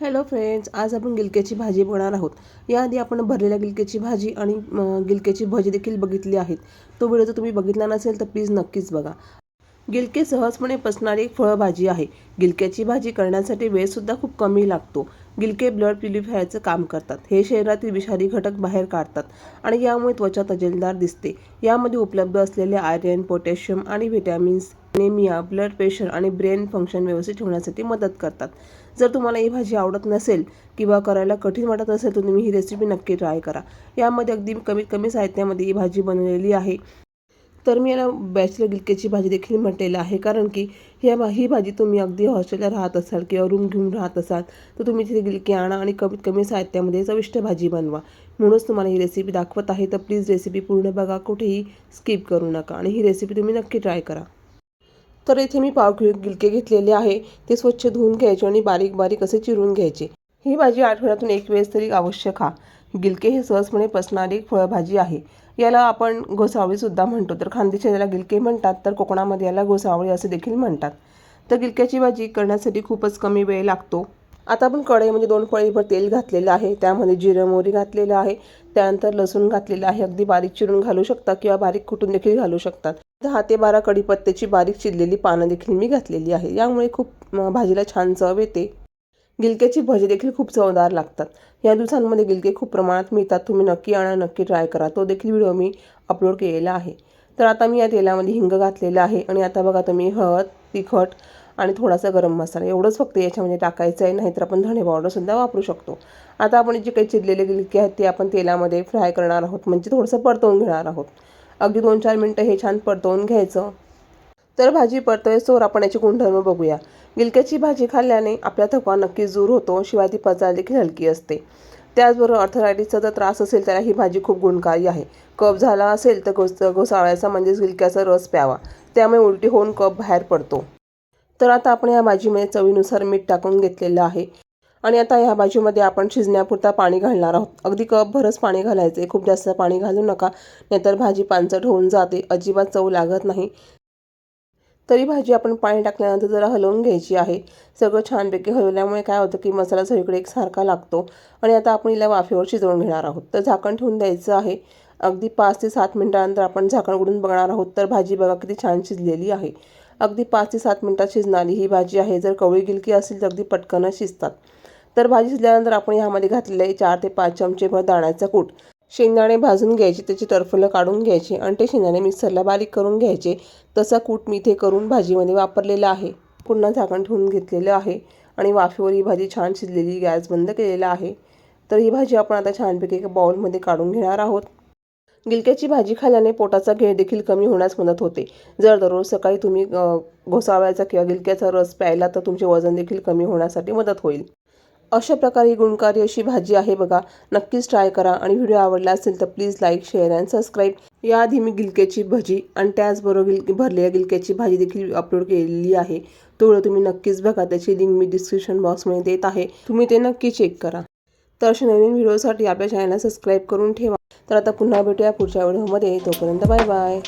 Hello friends आज आपण गिलक्याची भाजी बनवणार आहोत. याआधी आपण भरलेल्या गिलक्याची भाजी आणि गिलक्याची भजी देखील बघितली आहेत. तो व्हिडिओ जर तुम्ही बघितला नसेल तर प्लीज नक्कीच बघा. गिलके सहजपणे पसणारी एक फळभाजी आहे. गिलक्याची भाजी करण्यासाठी वेळसुद्धा खूप कमी लागतो. गिलके ब्लड प्युरिफायरचं काम करतात. हे शरीरातील विषारी घटक बाहेर काढतात आणि यामुळे त्वचा तजेलदार दिसते. यामध्ये उपलब्ध असलेले आयर्न पोटॅशियम आणि व्हिटॅमिन्स नेमिया ब्लड प्रेशर आणि ब्रेन फंक्शन व्यवस्थित ठेवण्यासाठी मदत करतात. जर तुम्हाला ही भाजी आवडत नसेल किंवा करायला कठीण वाटत असेल तर तुम्ही ही रेसिपी नक्की ट्राय करा. यामध्ये अगदी कमीत कमी साहित्यामध्ये ही भाजी बनवलेली आहे. तर मी याला बॅचलर गिलकेची भाजी देखील म्हटलेलं आहे. कारण की ह्या भा ही भाजी तुम्ही अगदी हॉस्टेलला राहत असाल किंवा रूम घेऊन राहत असाल तर तुम्ही तिथे गिलके आणा आणि कमीत कमी साहित्यामध्ये चविष्ट भाजी बनवा. म्हणूनच तुम्हाला ही रेसिपी दाखवत आहे. तर प्लीज रेसिपी पूर्ण बघा. कुठेही स्किप करू नका. आणि ही रेसिपी तुम्ही नक्की ट्राय करा. तर इथे मी पाव गिलके घेतलेले आहे. ते स्वच्छ धुवून घ्यायचे आणि बारीक बारीक असे चिरून घ्यायचे. ही भाजी आठवड्यातून एक वेळेस तरी अवश्य खा गिलके हे सहजपणे पसणारी एक फळभाजी आहे. याला आपण घोसावळीसुद्धा म्हणतो. तर खानदेशात याला गिलके म्हणतात. तर कोकणामध्ये याला घोसावळी असे देखील म्हणतात. तर गिलक्याची भाजी करण्यासाठी खूपच कमी वेळ लागतो. आता आपण कढईमध्ये दोन पळीभर तेल घातलेलं आहे. त्यामध्ये जिरं मोहरी घातलेलं आहे. त्यानंतर लसूण घातलेलं आहे. अगदी बारीक चिरून घालू शकता किंवा बारीक कुटून देखील घालू शकतात. दहा ते बारा कढीपत्त्याची बारीक चिरलेली पानं देखील मी घातलेली आहे. यामुळे खूप भाजीला छान चव येते. गिलक्याची भजी देखील खूप चवदार लागतात. या दिवसांमध्ये गिलके खूप प्रमाणात मिळतात. तुम्ही नक्की आणा नक्की ट्राय करा. तो देखील व्हिडिओ मी अपलोड केलेला आहे. तर आता मी या तेलामध्ये हिंग घातलेलं आहे आणि आता बघा तुम्ही हळद तिखट आणि थोडासा गरम मसाला. एवढंच फक्त याच्यामध्ये टाकायचं आहे नाहीतर आपण धणे पावडरसुद्धा वापरू शकतो. आता आपण जे काही चिरलेले गिलके आहेत ते आपण तेलामध्ये फ्राय करणार आहोत. म्हणजे थोडंसं परतवून घेणार आहोत. अगदी दोन चार मिनटं हे छान परतवून घ्यायचं. तर भाजी परतवेसोर आपण याची गुणधर्म बघूया. गिलक्याची भाजी खाल्ल्याने आपला थकवा नक्कीच दूर होतो शिवाय ती पचायला देखील हलकी असते. त्याचबरोबर अर्थरायटिसचा जर त्रास असेल त्याला ही भाजी खूप गुणकारी आहे. कफ झाला असेल तर घोस घोसाळ्याचा म्हणजेच गिलक्याचा रस प्यावा. त्यामुळे उलटी होऊन कप बाहेर पडतो. तर आता आपण या भाजीमध्ये चवीनुसार मीठ टाकून घेतलेलं आहे. आणि आता ह्या भाजीमध्ये आपण शिजण्यापुरता पाणी घालणार आहोत. अगदी कपभरच पाणी घालायचं. आहे खूप जास्त पाणी घालू नका. नाहीतर भाजी पानसट होऊन जाते. अजिबात चव लागत नाही. तरी भाजी आपण पाणी टाकल्यानंतर जरा हलवून घ्यायची आहे. सगळं छानपैकी हलवल्यामुळे काय होतं की मसाला सगळीकडे एकसारखा लागतो. आणि आता आपण हिला वाफेवर शिजवून घेणार आहोत. तर झाकण ठेवून द्यायचं आहे. अगदी पाच ते सात मिनटानंतर आपण झाकण उघडून बघणार आहोत. तर भाजी बघा किती छान शिजलेली आहे. अगदी पाच ते सात मिनटात शिजणारी ही भाजी आहे. जर कवळी गिलकी असेल तर अगदी पटकनच शिजतात. तर भाजी शिजल्यानंतर आपण ह्यामध्ये घातलेलं आहे चार ते पाच चमचेभर दाण्याचा कूट. शेंगदाणे भाजून घ्यायचे त्याची टरफलं काढून घ्यायची आणि ते शेंगदाणे मिक्सरला बारीक करून घ्यायचे. तसा कूट मी इथे करून भाजीमध्ये वापरलेला आहे. पुन्हा झाकण ठेवून घेतलेलं आहे आणि वाफेवर ही भाजी छान शिजलेली गॅस बंद केलेला आहे. तर ही भाजी आपण आता छानपैकी एका बाउलमध्ये काढून घेणार आहोत. गिलक्याची भाजी खाल्ल्याने पोटाचा घेर देखील कमी होण्यास मदत होते. जर दररोज सकाळी तुम्ही घोसाळ्याचा किंवा गिलक्याचा रस प्यायला तर तुमचे वजन देखील कमी होण्यासाठी मदत होईल. अशा प्रकारे गुणकारी अशी भाजी आहे बघा. नक्कीच ट्राय करा. आणि व्हिडिओ आवडला असेल तर please like share and subscribe याआधी मी गिलक्याची भजी आणि त्याचबरोबर गिल भरलेल्या गिलक्याची भाजी देखील अपलोड केलेली आहे. तेवढं तुम्ही नक्कीच बघा. त्याची लिंक मी डिस्क्रिप्शन बॉक्समध्ये देत आहे. तुम्ही ते नक्की चेक करा. तर अशा नवीन व्हिडिओसाठी आपल्या चॅनलला सबस्क्राईब करून ठेवा. तर आता पुन्हा भेटूया पुढच्या व्हिडिओमध्ये तोपर्यंत बाय बाय